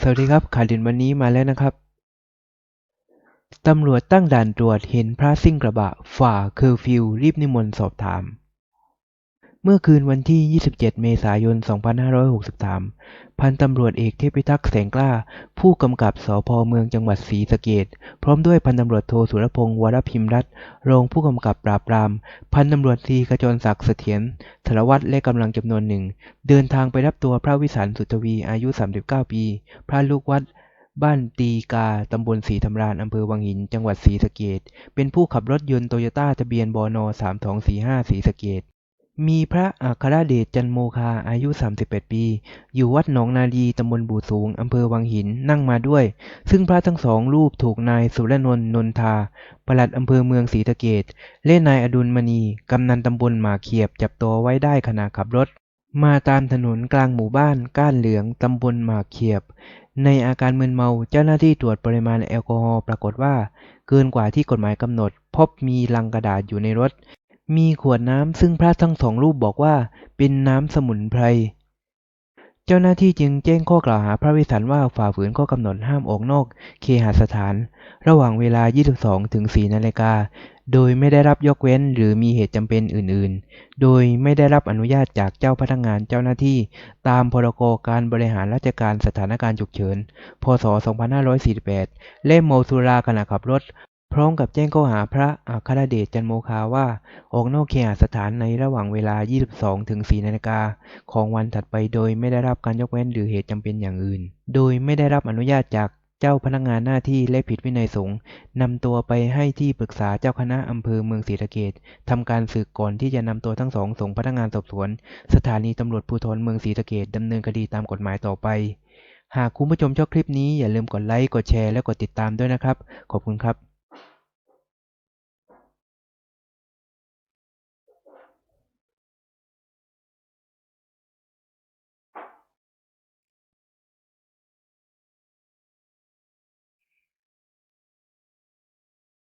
สวัสดีครับข่าวเด่นวันนี้มาแล้วนะครับ ตำรวจตั้งด่านตรวจเห็นพระซิ่งกระบะฝ่าเคอร์ฟิวรีบนิมนต์สอบถาม เมื่อคืนวันที่ 27 เมษายน 2563 พันตำรวจเอกเทพิทักษ์แสงกล้า ผู้กำกับสพเมืองจังหวัดศรีสะเกษพร้อมด้วยพันตำรวจโทสุรพงษ์วรพิมรัตน์รองผู้กำกับปราบปราม พันตำรวจตรีขจรศักดิ์เสถียรสารวัตรและกำลังจำนวนหนึ่ง เดินทางไปรับตัวพระวิสารสุทวีอายุ 39 ปี พระลูกวัดบ้านตีกา ตำบลศรีธรรมราชอำเภอวังหิน จังหวัดศรีสะเกษเป็นผู้ขับรถยนต์โตโยต้าทะเบียนบน3245ศรีสะเกษ มีพระอัครเดชจันโมคาอายุ38ปี อยู่วัดหนองนาดีตำบลบู่สูงอำเภอวังหินนั่งมาด้วย ซึ่งพระทั้งสองรูปถูกนายสุรนนท์นนทาปลัดอำเภอเมืองศรีสะเกษและนายอดุลมณีกำนันตำบลหมาเขียบจับตัวไว้ได้ขณะขับรถ มาตามถนนกลางหมู่บ้านก้านเหลืองตำบลหมาเขียบ ในอาการมึนเมาเจ้าหน้าที่ตรวจปริมาณแอลกอฮอล์ปรากฏว่า เกินกว่าที่กฎหมายกำหนด พบมีลังกระดาษอยู่ในรถ มีขวดน้ำซึ่งพระทั้งสองรูปบอกว่าเป็นน้ำสมุนไพร เจ้าหน้าที่จึงแจ้งข้อกล่าวหาพระวิสันต์ว่าฝ่าฝืนข้อกำหนดห้ามออกนอกเคหสถาน ระหว่างเวลา 22ถึง4นาฬิกา โดยไม่ได้รับยกเว้นหรือมีเหตุจำเป็นอื่นๆ โดยไม่ได้รับอนุญาตจากเจ้าพนักงานเจ้าหน้าที่ ตามพรกการบริหารราชการสถานการณ์ฉุกเฉิน พ.ศ.2548และเมาสุราขณะขับรถ พร้อมกับแจ้งข้อหาพระอัครเดชจันโมคาว่าออกนอกเคหสถานในระหว่างเวลา 22ถึง4นาฬิกาของวันถัดไปโดยไม่ได้รับการยกเว้นหรือเหตุจำเป็นอย่างอื่น โดยไม่ได้รับอนุญาตจากเจ้าพนักงานหน้าที่และผิดวินัยสงฆ์นำตัวไปให้ที่ปรึกษาเจ้าคณะอำเภอเมืองศรีสะเกษทำการสืบก่อนที่จะนำตัวทั้งสองส่งพนักงานสอบสวน สถานีตำรวจภูธรเมืองศรีสะเกษดำเนินคดีตามกฎหมายต่อไป หากคุณผู้ชมชอบคลิปนี้อย่าลืมกดไลค์กดแชร์และกดติดตามด้วยนะครับ ขอบคุณครับ